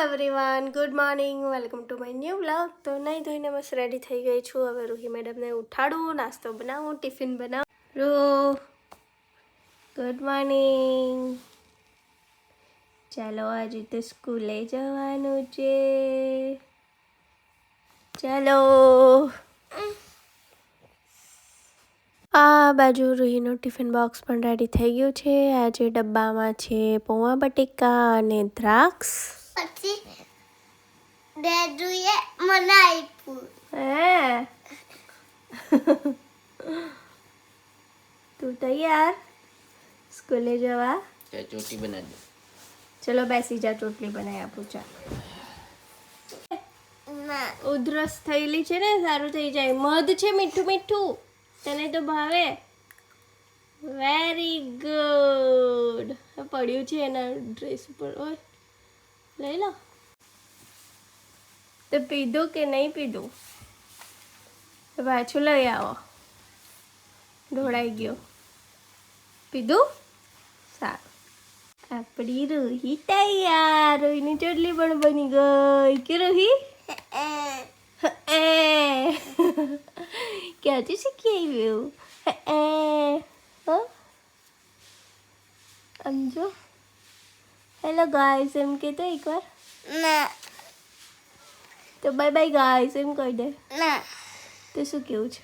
Everyone good morning welcome to my new blog તો નહીં ધોઈને બસ રેડી થઈ ગઈ છું. હવે રૂહી મેડમને ઉઠાડું, નાસ્તો બનાવું ટિફિન બનાવું. રૂ ગુડ મોર્નિંગ ચાલો આજે તો સ્કૂલે જવાનું છે. ચાલો. આ બાજુ રૂહીનું ટિફિન બોક્સ પણ રેડી થઈ ગયું છે. આજે ડબ્બામાં છે પૌવા બટેકા અને દ્રાક્ષ. પછી ડેડુએ મને આપ્યું. હે? તું તૈયાર? સ્કૂલે જવા? ચોટલી ચોટી બનાવી ચલો બેસી જા રોટલી બનાવી આપું ચા ના. ઉધરસ થયેલી છે ને સારું થઈ જાય. મધ છે મીઠું મીઠું. તને તો ભાવે? વેરી ગુડ પડ્યું છે એના ડ્રેસ ઉપર ઓય. લઈ લો. તો પીધું કે નહીં પીધું? પાછું લઈ આવો. ઢોળાઈ ગયો. પીધું? સારું. આપણી રોહી તૈયાર. રોહીની ચોટલી પણ બની ગઈ. કે રોહી? ક્યાંથી શીખી આવ્યું? હો સમજો હેલો ગાઈસ એમ કે તો એકવાર ના તો બાય બાય ગાઈસ એમ કહી દે ના તો શું કેવું છે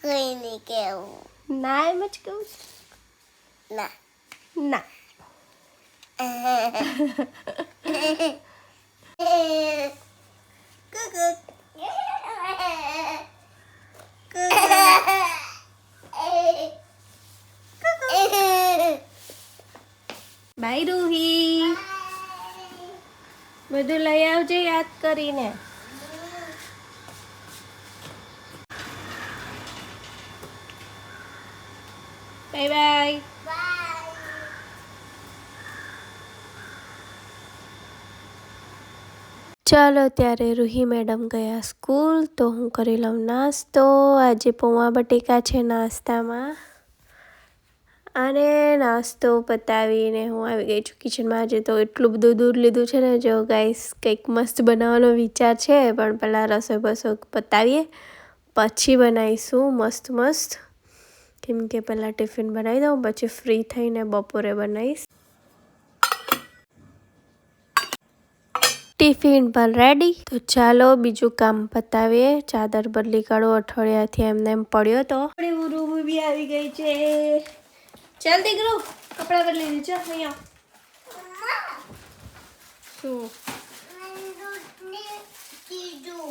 કઈ નહીં કેવું ના એમ જ કેવું છે ના ના બાય રૂહી. બધું લઈ આવજે યાદ કરીને. Bye bye. ચાલો ત્યારે રૂહી મેડમ ગયા સ્કૂલ, તો હું કરી લઉં નાસ્તો. આજે પૌવા બટેકા છે નાસ્તામાં. અને નાસ્તો પતાવીને હું આવી ગઈ છું કિચનમાં. આજે તો એટલું બધું દૂર લીધું છે ને, જો ગાઈસ કંઈક મસ્ત બનાવવાનો વિચાર છે, પણ પહેલાં રસોઈ બસો પતાવીએ. પછી બનાવીશું મસ્ત મસ્ત. કેમ કે પહેલાં ટિફિન બનાવી દઉં, પછી ફ્રી થઈને બપોરે બનાવીશ. ટિફિન પણ રેડી તો ચાલો બીજું કામ પતાવીએ. ચાદર બદલી કાઢો, અઠવાડિયાથી એમને એમ પડ્યો તો. આવી ગઈ છે. ચાલ દીકરો કપડાં બદલી દે અહીંયા. શું?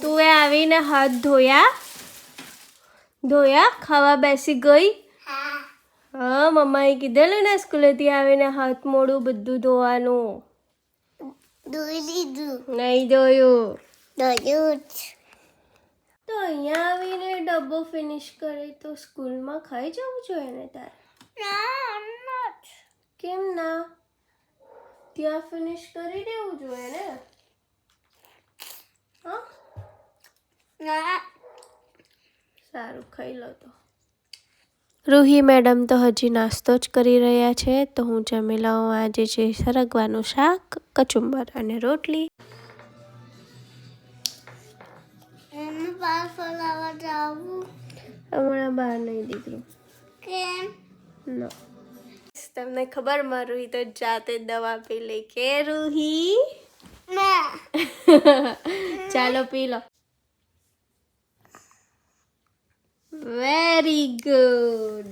તું એ આવીને હાથ ધોયા? ધોયા? ખાવા બેસી ગઈ? હા મમ્માએ કીધેલું ને સ્કૂલેથી આવીને હાથ મોડું બધું ધોવાનું. ધોઈ લીધું. નહીં ધોયું. દૂધ તો અહીંયા આવીને ડબ્બો ફિનિશ કરે તો સ્કૂલમાં ખાઈ જવું જોઈએ ને તારે. કેમ ના? ત્યાં ફિનિશ કરી દેવું જોઈએ ને? હા? સારું ખાઈ લો તો. રૂહી મેડમ તો હજી નાસ્તો જ કરી રહ્યા છે તો હું જમી લઉં આજે છે સરગવાનું શાક કચુંબર અને રોટલી. હમણાં બહાર નહીં દીકરું કેમ? નો. તમને ખબર મારું તો જાતે દવા પી લે કે રૂહી? ચાલો પી લો. Very good.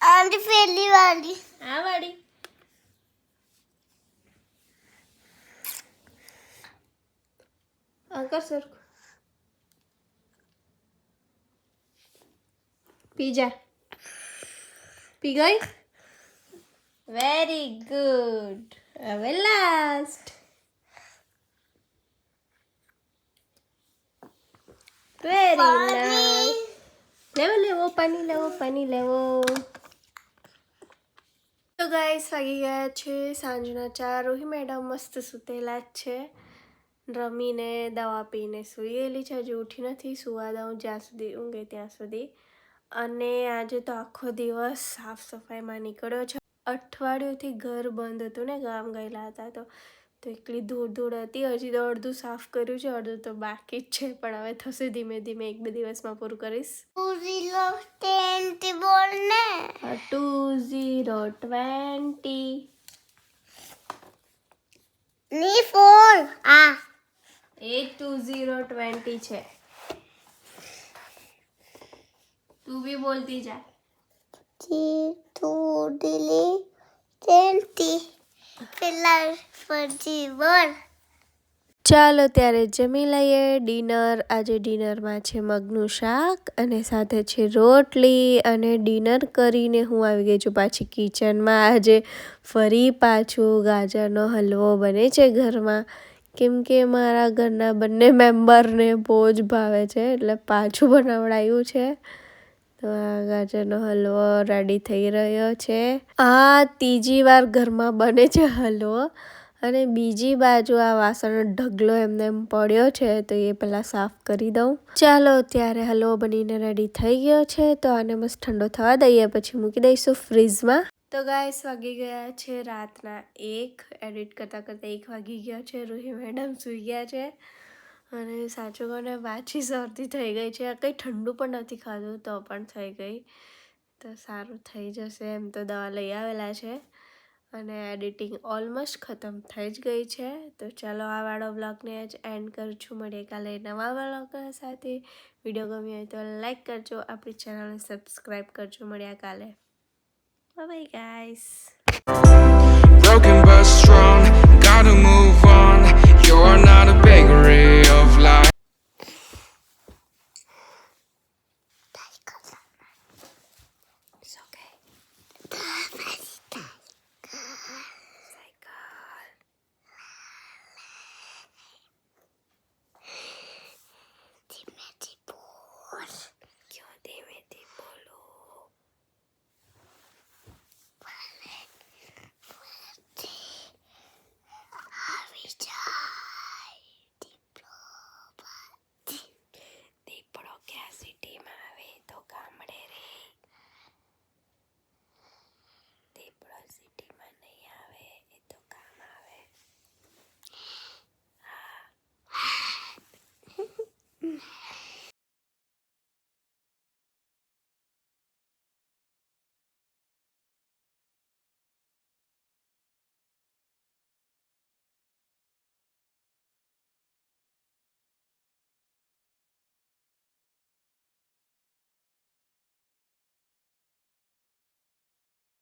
આંટી પેલી વાળી. આ વાળી. અંકર સરખું પી જા પી ગઈ? વેરી ગુડ હવે લાસ્ટ વેરી નાઇસ લેવો લેવો પાણી લેવો પાણી લેવો. તો ગાઈસ વાગી ગયા છે સાંજના ચાર. રોહી મેડમ મસ્ત સૂતેલા જ છે. રમીને દવા પીને સૂઈ ગયેલી છે. હજુ ઉઠી નથી. સુવા દઉં જ્યાં સુધી ઊંઘે ત્યાં સુધી. અને આજે તો આખો દિવસ સાફ સફાઈમાં નીકળ્યો છે. અઠવાડિયુંથી ઘર બંધ હતું ને ગામ ગયેલા હતા તો તો એટલી ધૂળ ધૂળ હતી. હજી તો અડધું સાફ કર્યું છે અડધું તો બાકી જ છે પણ હવે થશે ધીમે ધીમે એક બે દિવસમાં પૂરું કરીશ. ટુ ઝીરો ટ્વેન્ટી ની. ફોન. આ. એ ટુ ઝીરો ટ્વેન્ટી છે. તું भी बोलती जा ચાલો ત્યારે જમી લઈએ. ડિનર આજે ડિનરમાં છે મગનું શાક અને સાથે છે રોટલી અને ડિનર કરીને હું આવી ગઈ છું પાછી કિચનમાં. આજે ફરી પાછું ગાજરનો હલવો બને છે ઘરમાં. કેમ કે મારા ઘરના બંને મેમ્બરને બહુ જ ભાવે છે એટલે પાછું બનાવડાયું છે. તો આ ગાજરનો હલવો રેડી થઈ રહ્યો છે. આ ત્રીજી વાર ઘરમાં બને છે હલવો. અને બીજી બાજુ આ વાસણનો ઢગલો એમને એમ પડ્યો છે, તો એ પહેલાં સાફ કરી દઉં. ચાલો ત્યારે હલવો બનીને રેડી થઈ ગયો છે, તો આને મસ્ત ઠંડો થવા દઈએ, પછી મૂકી દઈશું ફ્રીઝમાં તો ગાઈસ વાગી ગયા છે રાતના એક. એડિટ કરતાં કરતાં એક વાગી ગયો છે. રૂહી મેડમ સૂઈ ગયા છે. અને સાચું કહું ને પાછી શરદી થઈ ગઈ છે. કંઈ ઠંડુ પણ નથી ખાધું, તો પણ થઈ ગઈ. તો સારું થઈ જશે એમ તો દવા લઈ આવેલા છે. અને એડિટિંગ ઓલમોસ્ટ ખતમ થઈ જ ગઈ છે. તો ચાલો આ વાળો બ્લોગને જ એન્ડ કરું છું. મળીએ કાલે નવા બ્લોગના સાથે. વીડિયો ગમ્યો હોય તો લાઈક કરજો, આપણી ચેનલને સબસ્ક્રાઈબ કરજો. મળ્યા કાલે. Bye guys. Broken but strong. Gotta move